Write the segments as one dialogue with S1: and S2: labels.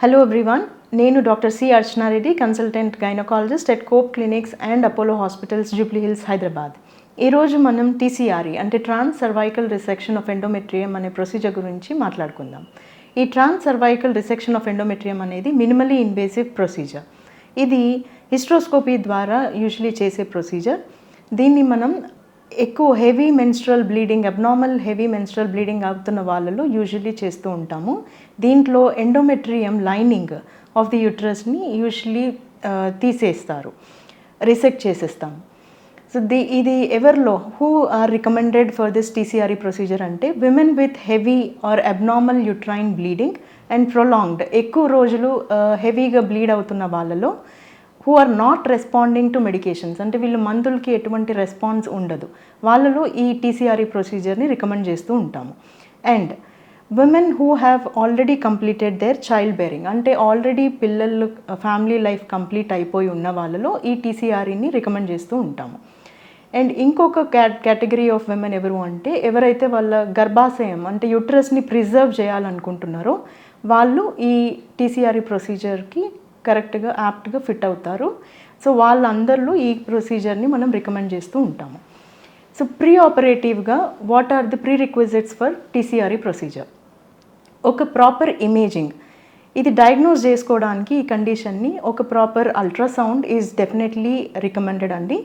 S1: Hello everyone నేను doctor C Archana Reddy consultant gynaecologist at Cope clinics and Apollo hospitals Jubilee Hills Hyderabad ఈరోజు మనం TCRE అంటే trans cervical resection of endometrium అనే procedure గురించి మాట్లాడుకుందాం. ఈ trans cervical resection of endometrium అనేది minimally invasive procedure ఇది హిస్ట్రోస్కోపీ ద్వారా యూజువలీ చేసే ప్రొసీజర్ దీన్ని మనం ఎక్కువ heavy menstrual bleeding abnormal heavy menstrual bleeding అవుతున్న వాళ్ళలో యూజువలీ చేస్తూ ఉంటాము. దీంట్లో ఎండోమెట్రియం లైనింగ్ ఆఫ్ ది యూట్రస్ని యూజువలీ తీసేస్తారు. రిసెక్ట్ చేసేస్తాము సో ది ఇది ఎవరిలో? Who are recommended for this TCRE procedure అంటే women with heavy or abnormal uterine bleeding and prolonged. ఎక్కువ రోజులు హెవీగా బ్లీడ్ అవుతున్న వాళ్ళలో who are not responding to medications అంటే వీళ్ళు మందులకి ఎటువంటి రెస్పాన్స్ ఉండదు. వాళ్ళలో ఈ టీసీఆర్ఈ ప్రొసీజర్ని రికమెండ్ చేస్తూ ఉంటాము. And women who have already completed their child bearing అంటే ఆల్రెడీ పిల్లలు ఫ్యామిలీ లైఫ్ కంప్లీట్ అయిపోయి ఉన్న వాళ్ళలో ఈ టీసీఆర్ఈని రికమెండ్ చేస్తూ ఉంటాము. అండ్ ఇంకొక కేటగిరీ ఆఫ్ విమెన్ ఎవరు అంటే ఎవరైతే వాళ్ళ గర్భాశయం అంటే యుట్రస్ని ప్రిజర్వ్ చేయాలనుకుంటున్నారో వాళ్ళు ఈ టీసీఆర్ఈ ప్రొసీజర్కి కరెక్ట్గా యాప్ట్గా ఫిట్ అవుతారు. సో వాళ్ళందరిలో ఈ ప్రొసీజర్ని మనం రికమెండ్ చేస్తూ ఉంటాము. So pre ఆపరేటివ్గా what are the prerequisites for TCRE procedure? ఒక ప్రాపర్ ఇమేజింగ్. ఇది డయాగ్నోస్ చేసుకోవడానికి ఈ కండిషన్ని ఒక proper ultrasound is definitely recommended అండి.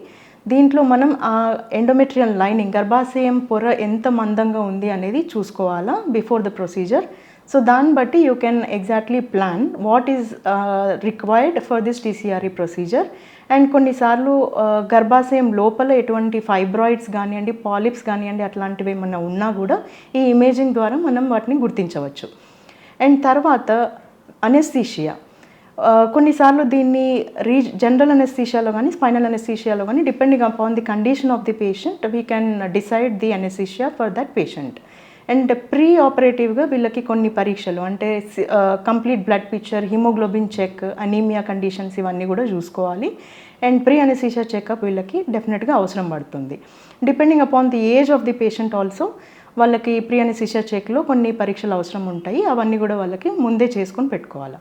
S1: దీంట్లో మనం ఆ ఎండోమెట్రియల్ లైనింగ్ గర్భాశయం పొర ఎంత మందంగా ఉంది అనేది చూసుకోవాలా బిఫోర్ ద ప్రొసీజర్. సో దాన్ని బట్టి you can exactly plan what is required for this TCRE procedure and కొన్నిసార్లు uh, గర్భాశయం లోపల ఎటువంటి ఫైబ్రాయిడ్స్ కానివ్వండి పాలిప్స్ కానివ్వండి అట్లాంటివి ఏమన్నా ఉన్నా కూడా ఈ ఇమేజింగ్ ద్వారా మనం వాటిని గుర్తించవచ్చు. అండ్ తర్వాత అనెస్థీషియా uh, కొన్నిసార్లు దీన్ని రీ జనరల్ అనెస్థీషియాలో కానీ స్పైనల్ అనెస్థీషియాలో కానీ depending upon the condition of the patient we can decide the anaesthesia for that patient and pre ఆపరేటివ్గా వీళ్ళకి కొన్ని పరీక్షలు అంటే complete blood picture haemoglobin check anaemia conditions ఇవన్నీ కూడా చూసుకోవాలి. అండ్ ప్రీ అనసీషియా చెకప్ వీళ్ళకి డెఫినెట్గా అవసరం పడుతుంది. Depending upon the age of the patient also వాళ్ళకి ప్రీ అనసీషియా చెక్లో కొన్ని పరీక్షలు అవసరం ఉంటాయి. అవన్నీ కూడా వాళ్ళకి ముందే చేసుకొని పెట్టుకోవాలి.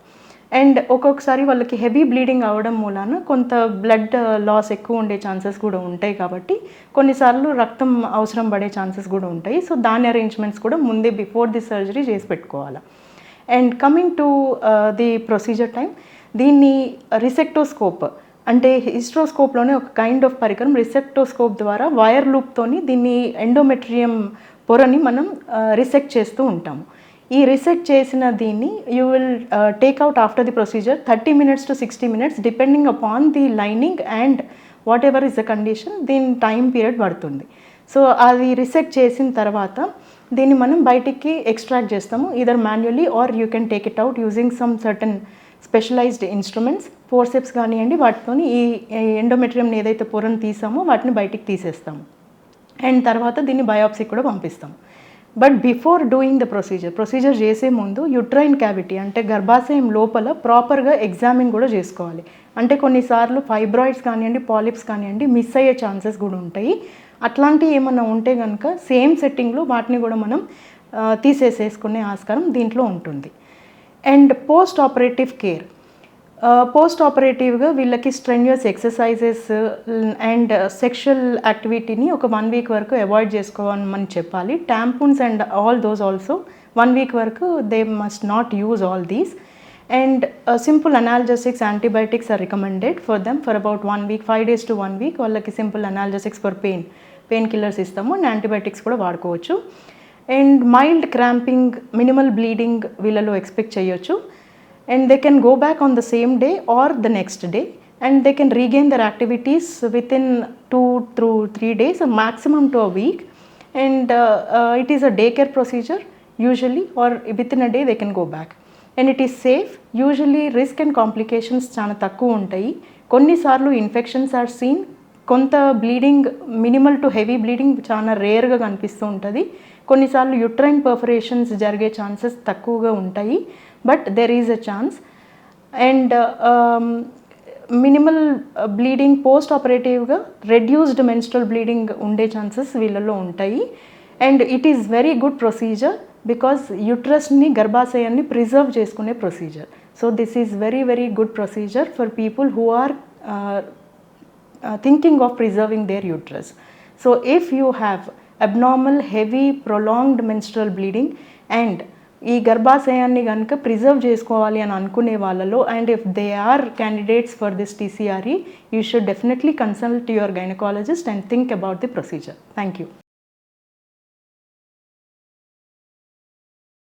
S1: అండ్ ఒక్కొక్కసారి వాళ్ళకి హెవీ బ్లీడింగ్ అవడం మూలాన కొంత బ్లడ్ uh, లాస్ ఎక్కువ ఉండే ఛాన్సెస్ కూడా ఉంటాయి కాబట్టి కొన్నిసార్లు రక్తం అవసరం పడే ఛాన్సెస్ కూడా ఉంటాయి. సో దాని అరేంజ్మెంట్స్ కూడా ముందే బిఫోర్ ది సర్జరీ చేసి పెట్టుకోవాలి. And coming to the procedure time దీన్ని రిసెక్టోస్కోప్ అంటే హిస్ట్రోస్కోప్లోనే ఒక కైండ్ ఆఫ్ పరికరం రిసెక్టోస్కోప్ ద్వారా వైర్ లూప్తోని దీన్ని ఎండోమెట్రియం పొరని మనం uh, రిసెక్ట్ చేస్తూ ఉంటాము. ఈ రిసెట్ చేసిన దీన్ని you will take out after the procedure thirty minutes to sixty minutes depending upon the lining and whatever is the condition దీని టైం పీరియడ్ పడుతుంది. సో అది రిసెక్ట్ చేసిన తర్వాత దీన్ని మనం బయటికి ఎక్స్ట్రాక్ట్ చేస్తాము either manually or you can take it out using some certain specialised instruments forceps కానివ్వండి వాటితోని ఈ ఎండోమెట్రియంని ఏదైతే పొరను తీసామో వాటిని బయటికి తీసేస్తాము. అండ్ తర్వాత దీన్ని బయాప్సీ కూడా పంపిస్తాం but before doing the procedure procedure చేసే ముందు యుట్రైన్ క్యావిటీ అంటే గర్భాశయం లోపల ప్రాపర్గా ఎగ్జామిన్ కూడా చేసుకోవాలి. అంటే కొన్నిసార్లు ఫైబ్రాయిడ్స్ కానివ్వండి పాలిప్స్ కానివ్వండి మిస్ అయ్యే ఛాన్సెస్ కూడా ఉంటాయి. అట్లాంటివి ఏమన్నా ఉంటే కనుక సేమ్ సెట్టింగ్లో వాటిని కూడా మనం తీసేసేసుకునే ఆస్కారం దీంట్లో ఉంటుంది. And post operative care post ఆపరేటివ్గా వీళ్ళకి స్ట్రెన్యూస్ ఎక్సర్సైజెస్ అండ్ సెక్షువల్ యాక్టివిటీని ఒక వన్ వీక్ వరకు అవాయిడ్ చేసుకోవాలని చెప్పాలి. Tampons and all those also one week వరకు they must not use all these and simple analgesics antibiotics are recommended for them for about one week five days to one week వాళ్ళకి simple analgesics for pain pain killers ఇస్తాము and antibiotics కూడా వాడుకోవచ్చు. And mild cramping minimal bleeding వీళ్ళలో expect చేయొచ్చు. And they can go back on the same day or the next day and they can regain their activities within two through three days a maximum to a week and uh, uh, it is a daycare procedure usually or within a day they can go back and it is safe usually risk and complications చాలా తక్కువ ఉంటాయి కొన్నిసార్లు infections are seen కొంత bleeding minimal to heavy bleeding చాలా రేర్గా కనిపిస్తూ ఉంటుంది కొన్నిసార్లు యుట్రైన్ పర్ఫరేషన్స్ జరిగే ఛాన్సెస్ తక్కువగా ఉంటాయి but there is a chance and minimal bleeding post ఆపరేటివ్గా reduced menstrual bleeding ఉండే ఛాన్సెస్ వీళ్ళలో ఉంటాయి. And it is very good procedure because యూట్రస్ని గర్భాశయాన్ని ప్రిజర్వ్ చేసుకునే procedure so this is very very good procedure for people who are thinking of preserving their uterus so if you have abnormal heavy prolonged menstrual bleeding and ఈ గర్భాశయాన్ని కనుక preserve చేసుకోవాలి అని అనుకునే వాళ్ళలో and if they are candidates for this TCRE you should definitely consult your gynaecologist and think about the procedure thank you